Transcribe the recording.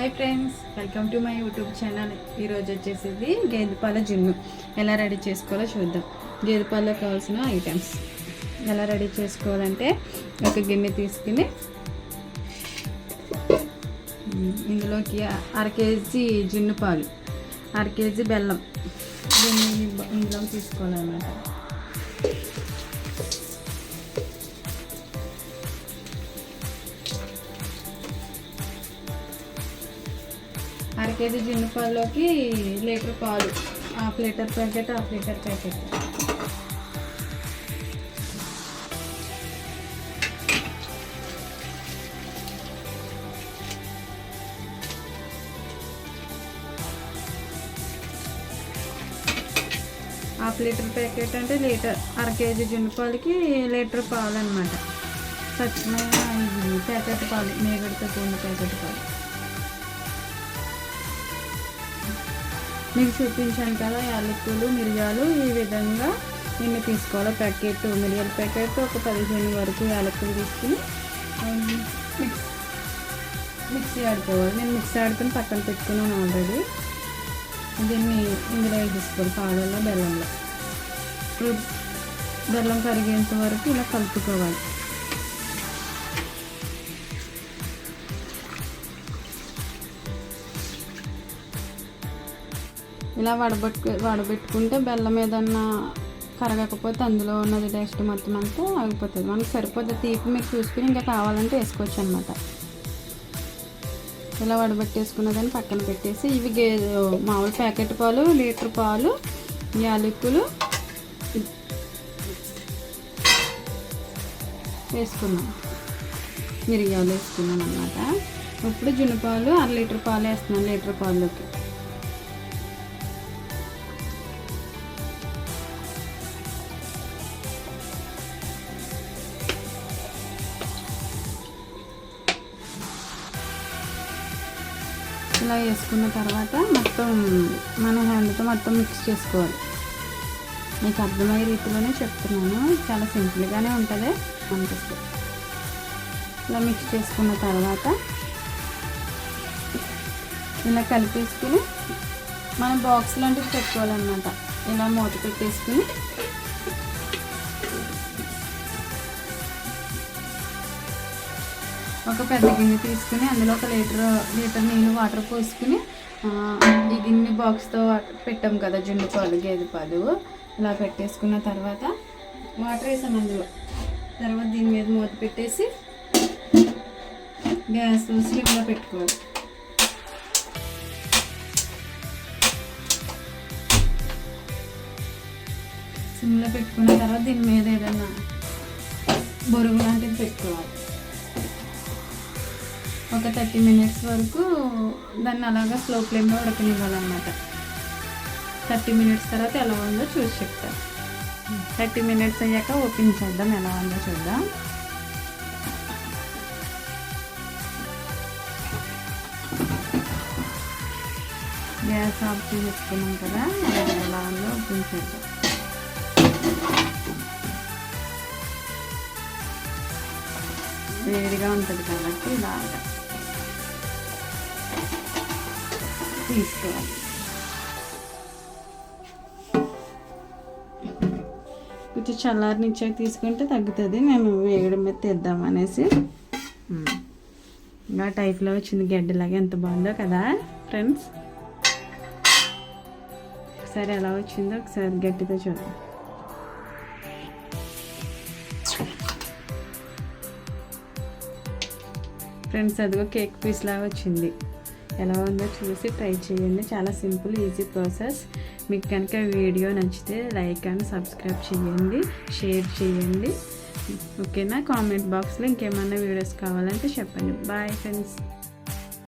Hi friends welcome to my YouTube channel. ఈరోజు వచ్చేసి గేదె పాల జున్ను ఎలా రెడీ చేసుకోవాలో చూద్దాం. గేదె పాలలో కావాల్సిన ఐటమ్స్. ఎలా రెడీ చేసుకోవాలంటే ఒక గిన్నె తీసుకుని ఇందులోకి అర కేజీ జున్ను పాలు అర కేజీ బెల్లం. దీన్ని ఇందులో తీసుకోవాలన్నమాట. అర కేజీ జిన్నుపాల్లోకి లీటర్ పాలు half litre packet half litre packet. Half litre packet అంటే లీటర్ అర కేజీ జున్ను పాలకి లీటర్ పాలు అనమాట స్వచ్ఛమైన ప్యాకెట్ పాలు మేగడితో కూడిన ప్యాకెట్ పాలు. మీకు చూపించాను కదా యాలకులు మిరియాలు ఈ విధంగా ఇన్ని తీసుకోవాలి. ప్యాకెట్ మిరియాల ప్యాకెట్ ఒక పదిహేను వరకు యాలకులు తీసుకుని మిక్స్ మిక్సీ ఆడుకోవాలి. నేను మిక్సీ ఆడుకుని పక్కన పెట్టుకున్నాను ఆల్రెడీ. దీన్ని ఇందులో వేసేసుకోవాలి పాలల్లో బెల్లంలో. బెల్లం కరిగేంత వరకు ఇలా కలుపుకోవాలి. ఇలా వడబెట్టు వడబెట్టుకుంటే బెల్లం ఏదన్నా కరగకపోతే అందులో ఉన్నది టేస్ట్ మొత్తం అంతా ఆగిపోతుంది. మనకు సరిపోతే తీపి మీరు చూసుకుని ఇంకా కావాలంటే వేసుకోవచ్చు అనమాట ఇలా వడబెట్టేసుకున్నదాన్ని పక్కన పెట్టేసి ఇవి గే మామూలు ప్యాకెట్ పాలు లీటర్ పాలు యాలకులు వేసుకున్నాం. మిరియాలు వేసుకున్నాం అనమాట ఇప్పుడు జున్నుపాలు అర లీటర్ పాలు వేస్తున్నాను లీటర్ పాల్లోకి. ఇలా వేసుకున్న తర్వాత మొత్తం మన హ్యాండ్తో మొత్తం మిక్స్ చేసుకోవాలి. మీకు అర్థమయ్యే రీతిలోనే చెప్తున్నాను. చాలా సింపుల్గానే ఉంటుంది అనిపిస్తుంది. ఇలా మిక్స్ చేసుకున్న తర్వాత ఇలా కలిపేసుకుని మనం బాక్స్ లాంటివి పెట్టుకోవాలన్నమాట. ఇలా మూత పెట్టేసుకుని ఒక పెద్ద గిన్నె తీసుకుని అందులో ఒక లీటర్ లీటర్ నీళ్ళు వాటర్ పోసుకుని ఈ గిన్నె బాక్స్తో పెట్టాం కదా జున్ను పాలు గేదె పాలు. ఇలా పెట్టేసుకున్న తర్వాత వాటర్ వేసాం అందులో. తర్వాత దీని మీద మూత పెట్టేసి గ్యాస్ స్లిమ్లో పెట్టుకోవాలి. సిమ్లో పెట్టుకున్న తర్వాత దీని మీద ఏదైనా బొరుగు లాంటిది పెట్టుకోవాలి. ఒక థర్టీ మినిట్స్ వరకు దాన్ని అలాగా స్లో ఫ్లేమ్లో ఉడకనివ్వాలన్నమాట. థర్టీ మినిట్స్ తర్వాత ఎలా ఉందో చూసి చెప్తా. థర్టీ మినిట్స్ అయ్యాక ఓపెన్ చేద్దాం ఎలా ఉందో చూద్దాం. గ్యాస్ ఆఫ్ చేసుకున్నాం కదా ఎలా ఎలా ఉందో ఓపెన్ చేద్దాం. వేడిగా ఉంటుంది కాబట్టి ఇలాగా. తీసుకోవాలి కొంచెం చల్లారి నిచ్చాక తీసుకుంటే తగ్గుతుంది. మేము వేగడం మీద తెద్దాం అనేసి. ఇంకా టైప్లో వచ్చింది గడ్డలాగా ఎంత బాగుందో కదా ఫ్రెండ్స్. ఒకసారి ఎలా వచ్చిందో ఒకసారి గట్టితో చూద్దాం. ఫ్రెండ్స్ అదిగో కేక్ పీస్ లాగా వచ్చింది. ఎలా ఉందో చూసి ట్రై చేయండి. చాలా సింపుల్ ఈజీ ప్రాసెస్. మీకు కనుక వీడియో నచ్చితే లైక్ అండ్ సబ్స్క్రైబ్ చేయండి షేర్ చేయండి. ఓకేనా? కామెంట్ బాక్స్లో ఇంకేమైనా వీడియోస్ కావాలంటే చెప్పండి. Bye friends.